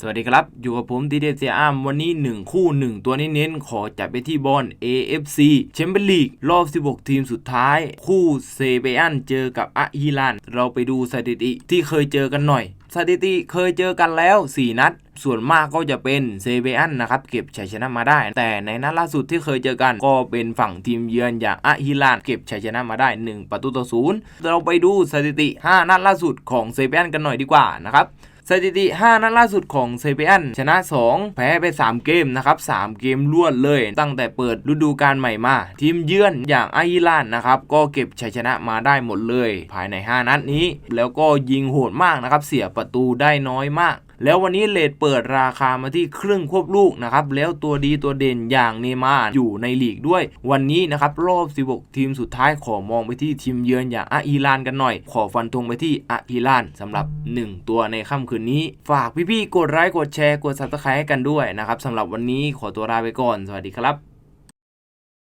สวัสดีครับ อยู่กับผมดีเดเซียมวันนี้ 1 คู่ 1 ตัวเน้นๆขอจับไปที่บอล AFC แชมเปี้ยนลีกรอบ 16 ทีมสุดท้าย คู่เซเบอันเจอกับอะฮิลาน เราไปดูสถิติที่เคยเจอกันหน่อย สถิติเคยเจอกันแล้ว 4 นัดส่วนมากก็จะเป็นเซเบอันนะครับ เก็บชัยชนะมาได้ แต่ในนัดล่าสุดที่เคยเจอกัน ก็เป็นฝั่งทีมเยือนอย่างอะฮิลาน เก็บชัยชนะมาได้ 1 ประตูต่อศูนย์เราไปดูสถิติ 5 นัดล่าสุดของเซเบอันกันหน่อยดีกว่านะครับ สถิติ 5 นัดล่าสุดของเซเปียนชนะ 2 แพ้ไป 3 เกมนะครับ 3 เกมรวดเลย ตั้งแต่เปิดฤดูกาลใหม่มา ทีมเยือนอย่างไอร์แลนด์นะครับก็เก็บชัยชนะมาได้หมดเลย ภายใน 5 นัดนี้ แล้วก็ยิงโหดมากนะครับ เสียประตูได้น้อยมาก แล้ววันนี้เลทเปิดราคามาที่ครึ่งควบลูกนะครับแล้วตัวดีตัวเด่นอย่างเนมาอยู่ในลีกด้วย วันนี้นะครับรอบ 16 ทีมสุดท้ายขอมองไปที่ทีมเยือนอย่างอาอีรานกันหน่อย ขอฟันธงไปที่อาอีรานสำหรับ 1 ตัวในค่ำคืนนี้ ฝากพี่ๆกดไลค์กดแชร์กด subscribe ให้กันด้วยนะครับสำหรับวันนี้ขอตัวลาไปก่อน สวัสดีครับ